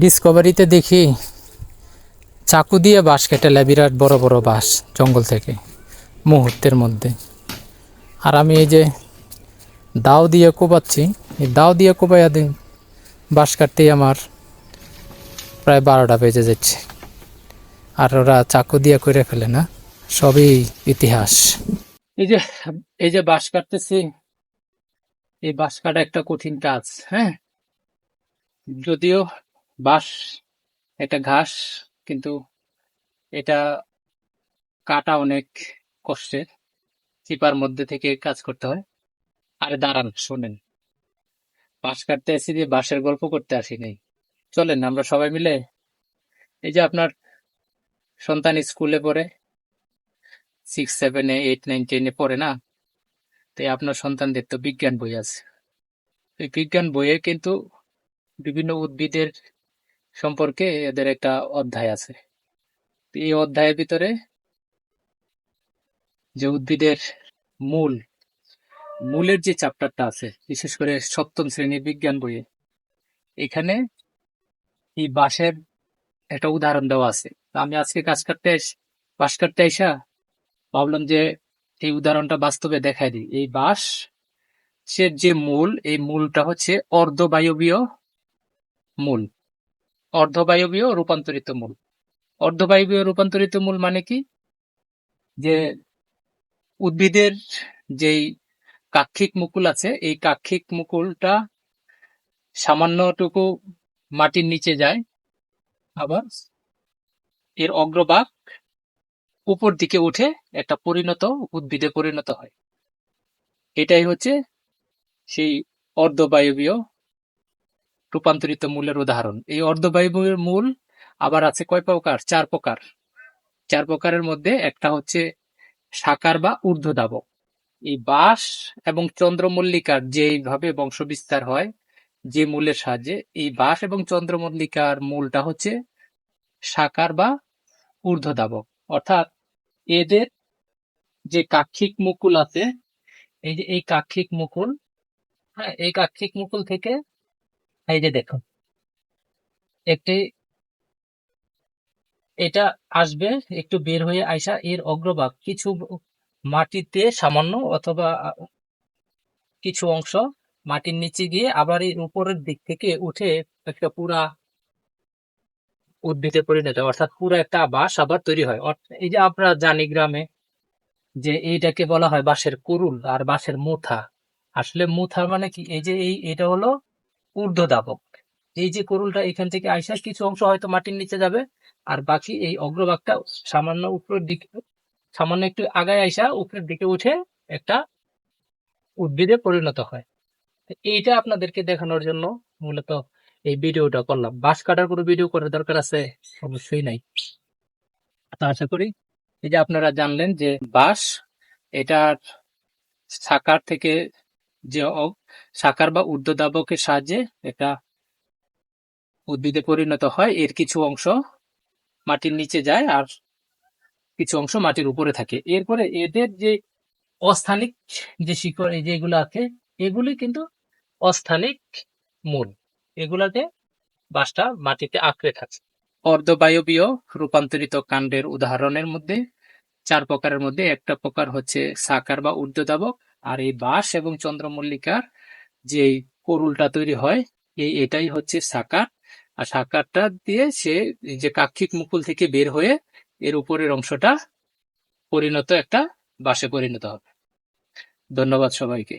ডিসকভারিতে দেখি চাকু দিয়ে বাঁশ কেটেলে বিরাট বড় বড় বাঁশ জঙ্গল থেকে, মুহূর্তের মধ্যে। আর আমি এই যে দাও দিয়ে কোবাচ্ছি এই দাও দিয়ে কোবাইয়া দিন, বাঁশ কাটতেই আমার প্রায় বারোটা বেজে যাচ্ছে। আর ওরা চাকু দিয়ে করে ফেলে না, সবই ইতিহাস। এই যে এই যে বাঁশ কাটতেছি, এই বাঁশ কাটা একটা কঠিন কাজ হ্যাঁ? যদিও বাঁশ, একটা ঘাস, কিন্তু এটা কাটা অনেক কষ্টের। চিপার মধ্যে থেকে কাজ করতে হয়। আরে দাঁড়ান, শোনেন। বাঁশ কাটতে এসে যে বাঁশের গল্প করতে আসি নাই। চলেন, আমরা সবাই মিলে এই যে আপনার সন্তান স্কুলে পড়ে সিক্স সেভেনে এইট নাইন টেনে পড়ে না? তাই আপনার সন্তানদের তো বিজ্ঞান বই আছে। এই বিজ্ঞান বইয়ে কিন্তু বিভিন্ন উদ্ভিদের সম্পর্কে এদের একটা অধ্যায় আছে। এই অধ্যায়ের ভিতরে যে উদ্ভিদের মূল, মূলের যে চ্যাপ্টারটা আছে, বিশেষ করে সপ্তম শ্রেণির বিজ্ঞান বইয়ে, এখানে এই বাঁশের একটা উদাহরণ দেওয়া আছে। আমি আজকে কাজ করতে বাঁশ কাটতে আইসা ভাবলাম যে এই উদাহরণটা বাস্তবে দেখাই দিই। এই বাঁশ, সে যে মূল, এই মূলটা হচ্ছে অর্ধবায়বীয় মূল। অর্ধবায়বীয় রূপান্তরিত মূল। অর্ধবায়বীয় রূপান্তরিত মূল মানে কি? যে উদ্ভিদের যেই কাক্ষিক মুকুল আছে, এই কাক্ষিক মুকুলটা সামান্যটুকু মাটির নিচে যায়, আবার এর অগ্রভাগ উপর দিকে উঠে একটা পরিণত উদ্ভিদে পরিণত হয়। এটাই হচ্ছে সেই অর্ধবায়বীয় রূপান্তরিত মূলের উদাহরণ। এই অর্ধবায়বীয় মূল আবার আছে কয় প্রকার? চার প্রকার। চার প্রকারের মধ্যে একটা হচ্ছে সাকার বা ঊর্ধ্বদাবক এই বাস এবং চন্দ্রমল্লিকার যেভাবে বংশবিস্তার হয়, যে মূলের সাহায্যে, এই বাঁশ এবং চন্দ্রমল্লিকার মূলটা হচ্ছে সাকার বা ঊর্ধ্বদাবক অর্থাৎ এদের যে কাক্ষিক মুকুল আছে, এই যে এই কাক্ষিক মুকুল হ্যাঁ এই কাক্ষিক মুকুল থেকে এই যে দেখুন, একটি এটা আসবে, একটু বের হয়ে আইসা এর অগ্রভাগ কিছু মাটিতে সামান্য অথবা কিছু অংশ মাটির নিচে গিয়ে আবার এর উপরের দিক থেকে উঠে একটা পুরা উদ্ভিদে পরিণত। অর্থাৎ পুরো একটা বাঁশ আবার তৈরি হয় এই যে আমরা জানি গ্রামে যে এইটাকে বলা হয় বাঁশের কুরুল আর বাঁশের মুথা আসলে মুথা মানে কি এই যে এই, এটা হলো ঊর্ধ্বদাবক। এই যে করুলটা, এখান থেকে আইসা কিছু অংশ হয়তো মাটির নিচে যাবে, আর বাকি এই অগ্রভাগটা সামান্য উপরের দিকে, সামান্য একটু আগায় আইসা উপরের দিকে উঠে একটা উদ্ভিদে পরিণত হয়। এইটা আপনাদেরকে দেখানোর জন্য মূলত এই ভিডিওটা করলাম। বাঁশ কাটার কোনো ভিডিও করার দরকার আছে? অবশ্যই নাই। তো আশা করি এই যে আপনারা জানলেন যে বাঁশ এটার সাকার থেকে যে সাকার বা ঊর্ধ্বদাবকের সাহায্যে একটা উদ্ভিদে পরিণত হয়, এর কিছু অংশ মাটির নিচে যায় আর কিছু অংশ মাটির উপরে থাকে। এরপরে এদের যে অস্থানিক যে শিকড় যেগুলো আছে এগুলি কিন্তু অস্থানিক মূল। এগুলাতে বাঁশটা মাটিতে আঁকড়ে থাকে। অর্ধবায়বীয় রূপান্তরিত কাণ্ডের উদাহরণের মধ্যে, চার প্রকারের মধ্যে, একটা প্রকার হচ্ছে সাকার বা ঊর্ধ্বদাবক আর এই বাঁশ এবং চন্দ্রমল্লিকার যে করুলটা তৈরি হয়, এই এটাই হচ্ছে সাকার। আর সাকারটা দিয়ে সে যে কাক্ষিক মুকুল থেকে বের হয়ে এর উপরের অংশটা পরিণত একটা বাসে পরিণত হবে। ধন্যবাদ সবাইকে।